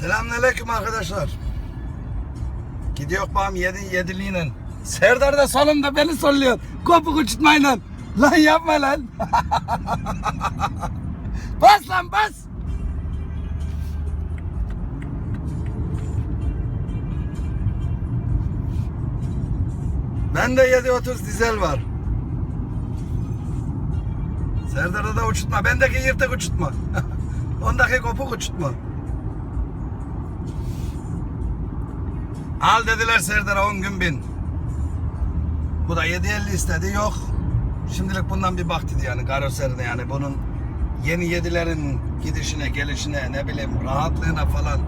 Selamünaleyküm arkadaşlar. Gidiyor bağım yedi yediliğine. Serdar da sonunda beni solluyor. Kopuk uçurtmayla. Lan yapma lan. bas lan bas. Bende 730 dizel var. Serdar'da da uçurtma. Bendeki yırtık uçurtma. Ondaki kopuk uçurtma. Al dediler Serdar'a 10 gün bin. Bu da 750 istedi. Yok. Şimdilik bundan bir bak dedi yani karoserine yani bunun yeni yedilerin gidişine gelişine ne bileyim rahatlığına falan.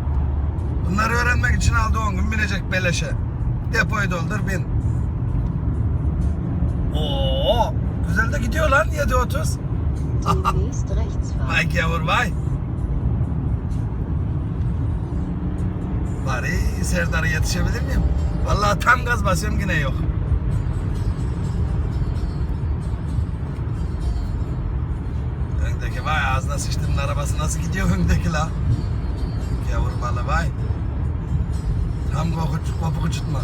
Bunları öğrenmek için aldı 10 gün binecek beleşe. Depoyu doldur bin. Oo, güzel de gidiyor lan 730. Demnächst rechts fahren. Vay gavur vay. Bari Serdar'a yetişebilir miyim? Vallahi tam gaz basıyorum yine yok. Öndeki vay ağzına sıçtığımın arabası nasıl gidiyor öndeki la? Gavur vay. Tam kopuk uçutma.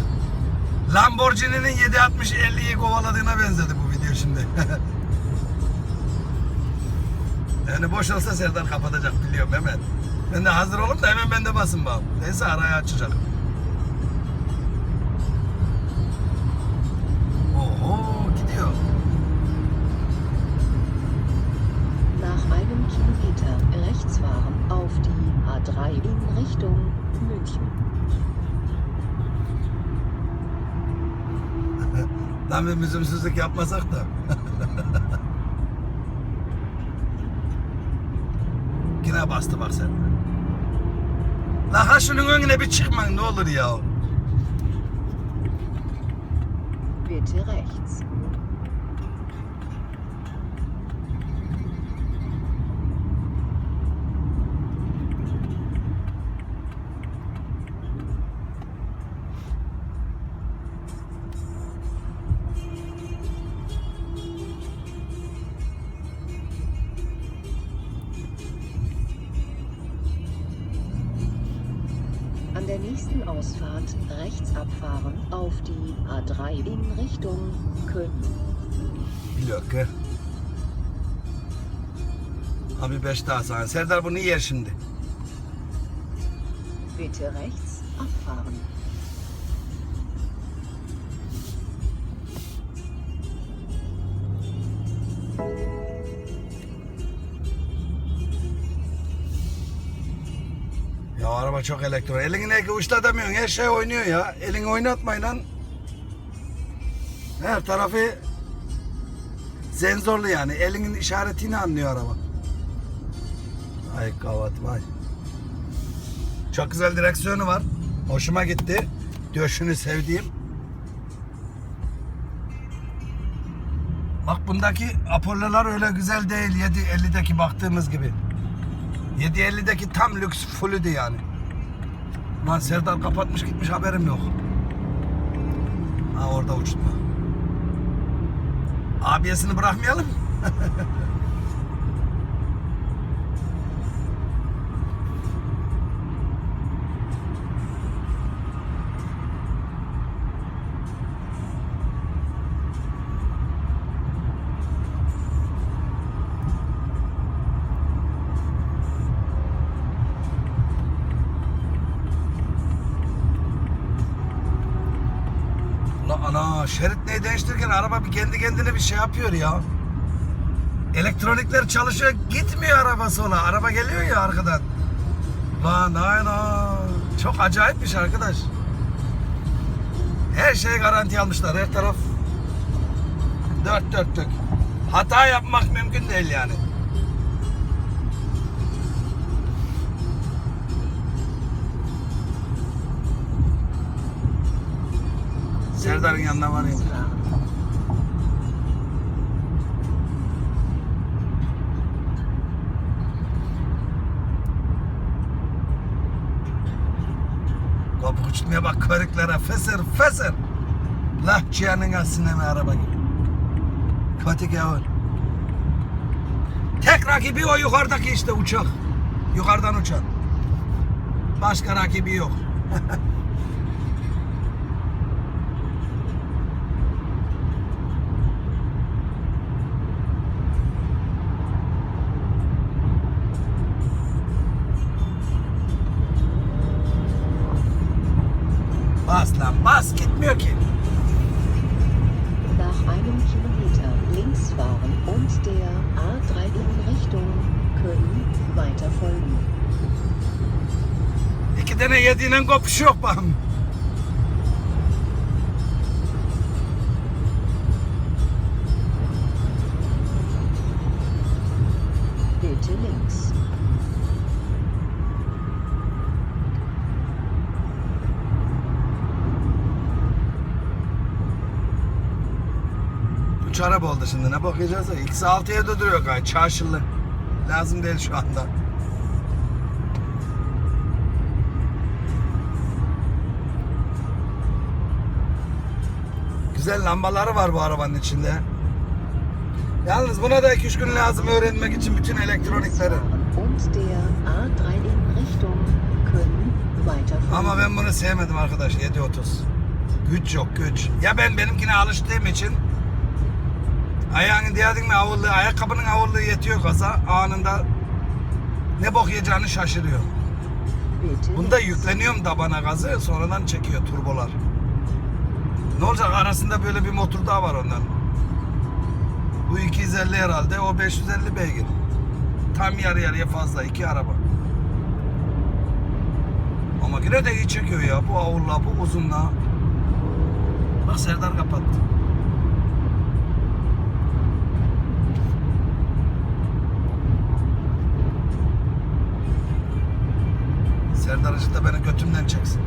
Lamborghini'nin 760-50'yi kovaladığına benzedi bu video şimdi. Yani boş olsa Serdar kapatacak biliyorum hemen. Ben de hazır olum da hemen ben de basın bağım. Neyse arayı açacak. Oho gidiyor. Nach einem Kilometer rechts fahren auf die A3 in Richtung München. Lan bir müzümsüzlük yapmasak da. Yine bastı bak sen. Şunun önüne bir çıkmayın ne olur ya. Bitte rechts. Nächsten Ausfahrt rechts abfahren auf die A3 in Richtung Köln. Biliyor ki. Abi beş daha sana. Serdar bunu yer şimdi. Bitte rechts abfahren. Araba çok elektro. Elini ne uçlatamıyorsun. Her şey oynuyor ya. Elini oynatmayın lan. Her tarafı senzorlu yani. Elinin işaretini anlıyor araba. Ay kavat vay. Çok güzel direksiyonu var. Hoşuma gitti. Döşünü sevdiğim. Bak bundaki Apollo'lar öyle güzel değil 750'deki baktığımız gibi. 750'deki tam lüks fullüydü yani. Lan Serdar kapatmış gitmiş haberim yok. Ha orada uçurtma. Abiyesini bırakmayalım. La ana şerit neyi değiştirirken araba bir kendi kendine bir şey yapıyor ya. Elektronikler çalışıyor gitmiyor araba sola. Araba geliyor ya arkadan. Lan aynen. Çok acayipmiş arkadaş. Her şeyi garanti almışlar her taraf. Dört dörtlük. Hata yapmak mümkün değil yani. Serdar'ın yanına varayım. Kapı uçmaya bak körüklere fısır fısır. Lah cihanın sineme araba gibi. Kötü gavur. Tek rakibi o yukarıdaki işte uçak. Yukarıdan uçan. Başka rakibi yok. yediğinin kopuşu yok links. Üç araba oldu şimdi ne bakacağız? İkisi altıya da duruyor gayet çarşılı. Lazım değil şu anda. Güzel lambaları var bu arabanın içinde. Yalnız buna da 2-3 gün lazım öğrenmek için bütün elektronikleri. Und der A3 in Richtung Köln weiter folgen. Ama ben bunu sevmedim arkadaş 730. Güç yok güç. Ya ben benimkine alıştığım için ayağın diyadın mı avulluğu, ayakkabının avulluğu yetiyor kaza anında ne bok yiyeceğini şaşırıyor. Bunda yükleniyorum tabana gazı sonradan çekiyor turbolar. Ne olacak arasında böyle bir motor daha var ondan. Bu 250 herhalde o 550 beygir. Tam yarı yarıya fazla iki araba. Ama yine de iyi çekiyor ya bu avulla bu uzunla. Bak Serdar kapattı. Serdar da beni götümden çeksin.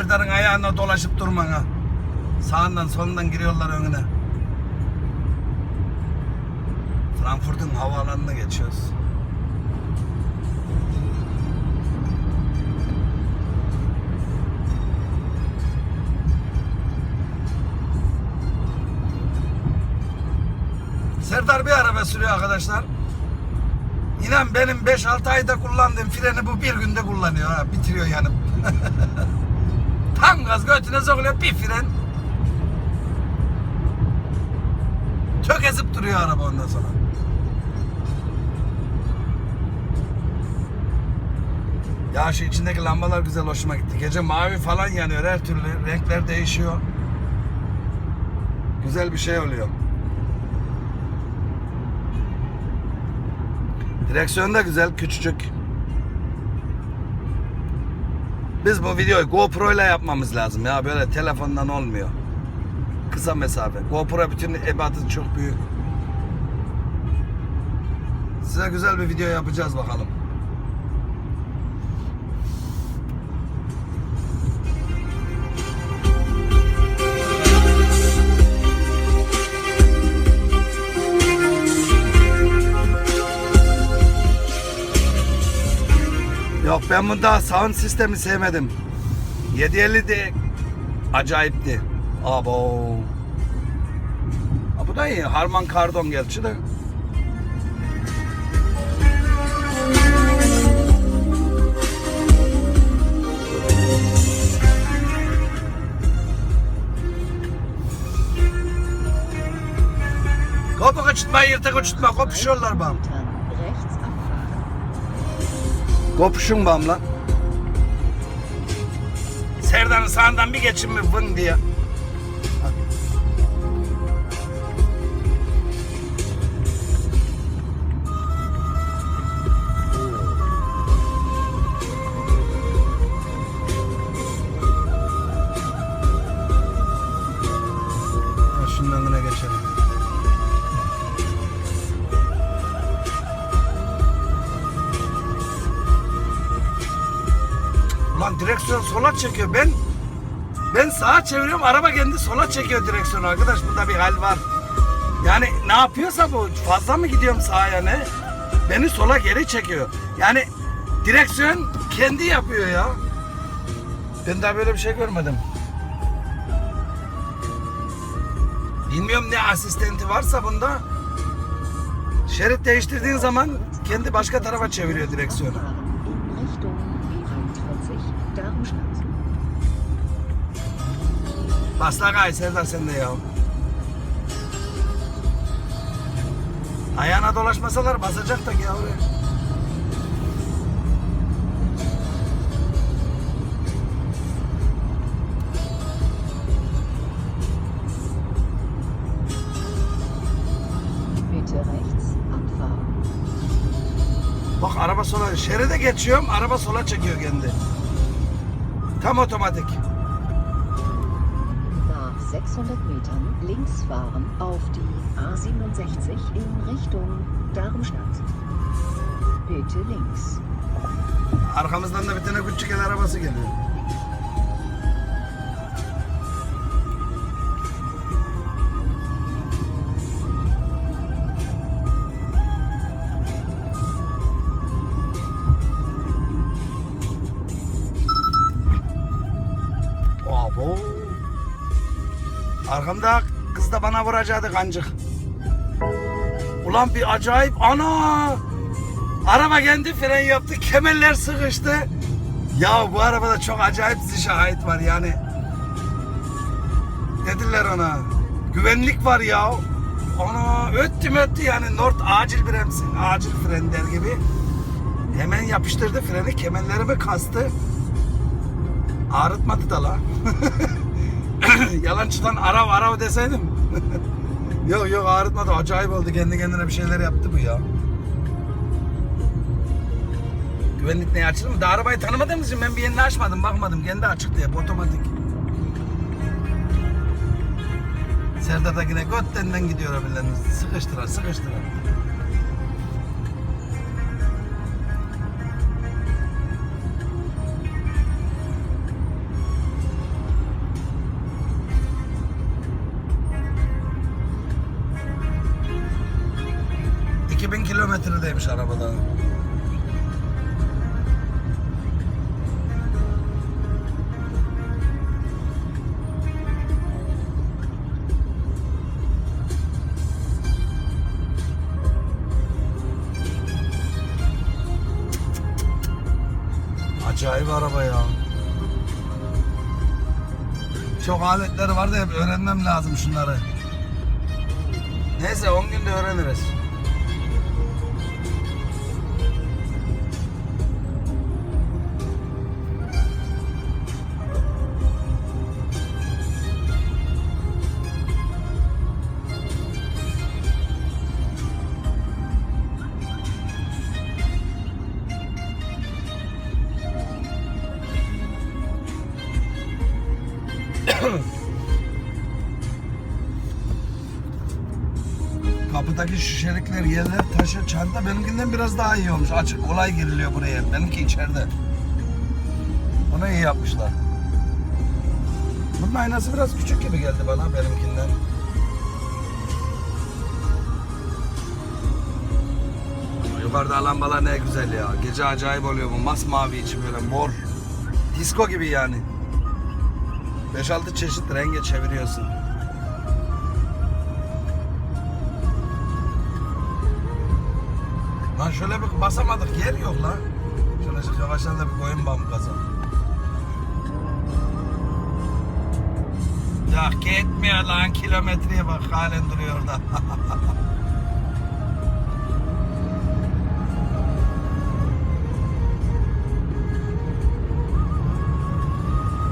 Serdar'ın ayağına dolaşıp durman ha. Sağından solundan giriyorlar önüne. Frankfurt'un havaalanına geçiyoruz. Serdar bir araba sürüyor arkadaşlar. İnan benim 5-6 ayda kullandığım freni bu bir günde kullanıyor ha. Bitiriyor yani. Tam gaz götüne sokuluyor bir fren. Tökezip duruyor araba ondan sonra. Ya şu içindeki lambalar güzel hoşuma gitti. Gece mavi falan yanıyor her türlü. Renkler değişiyor. Güzel bir şey oluyor. Direksiyon da güzel, küçücük. Biz bu videoyu GoPro ile yapmamız lazım ya. Böyle telefondan olmuyor. Kısa mesafe. GoPro bütün ebatı çok büyük. Size güzel bir video yapacağız bakalım. Yok ben bunda sound sistemi sevmedim. 750 de acayipti. Abo. Ha, bu da iyi. Harman Kardon gerçi de. Kopu uçutma, yırtık uçutma. Kopuşuyorlar bam. Kopuşun bam lan. Serdar'ın sağından bir geçin mi vın diye. Direksiyon sola çekiyor. Ben ben sağa çeviriyorum. Araba kendi sola çekiyor direksiyonu arkadaş. Burada bir hal var. Yani ne yapıyorsa bu fazla mı gidiyorum sağa ne? beni sola geri çekiyor. Yani direksiyon kendi yapıyor ya. Ben daha böyle bir şey görmedim. Bilmiyorum ne asistenti varsa bunda. Şerit değiştirdiğin zaman kendi başka tarafa çeviriyor direksiyonu. Fahren in Richtung B45 Darmstadt. Basla gay Serdar sen de ya. Ayağına dolaşmasalar basacak da ya oraya. Bak araba sola, şeride geçiyorum, araba sola çekiyor kendi. Tam otomatik. Nach 600 Metern links fahren auf die A67 in Richtung Darmstadt. Bitte links. Arkamızdan da bir tane küçük el arabası geliyor. Arkamda kız da bana vuracaktı kancık. Ulan bir acayip ana. Araba kendi fren yaptı, kemerler sıkıştı. Ya bu arabada çok acayip şahit var yani. Dediler ona. Güvenlik var ya. Ana öttüm öttü yani Nord acil bremsin, acil fren der gibi. Hemen yapıştırdı freni, kemerlerimi kastı. Ağrıtmadı da la. Yalancıdan arav arav deseydim. yok yok ağrıtmadı, acayip oldu. Kendi kendine bir şeyler yaptı bu ya. Güvenlik ne açılır mı? Daha arabayı tanımadığımız için ben bir yerini açmadım, bakmadım. Kendi açıktı hep otomatik. Serdar da yine göttenden gidiyor abilerini. Sıkıştırar, sıkıştırar. Kilometredeymiş arabada. Acayip araba ya. Çok aletleri var da hep öğrenmem lazım şunları. Neyse 10 günde öğreniriz. Kapıdaki şişelikler, yerler, taşı, çanta benimkinden biraz daha iyi olmuş. Açık, kolay giriliyor buraya. Benimki içeride. Bunu iyi yapmışlar. Bunun aynası biraz küçük gibi geldi bana benimkinden. Yukarıda lambalar ne güzel ya. Gece acayip oluyor bu. Masmavi içi böyle mor. Disko gibi yani. 5-6 çeşit renge çeviriyorsun. Lan şöyle bir basamadık yer yok lan. Şöyle yavaştan da bir koyun bam gaza. Ya gitmiyor lan kilometreye bak halen duruyor orada.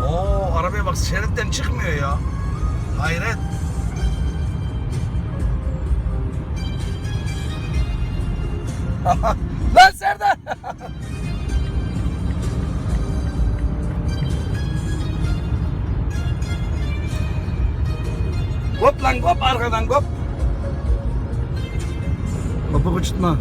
Oo arabaya bak şeritten çıkmıyor ya. Hayret. Lan Serdar. Kop lan kop arkadan kop. Kopu uçutma.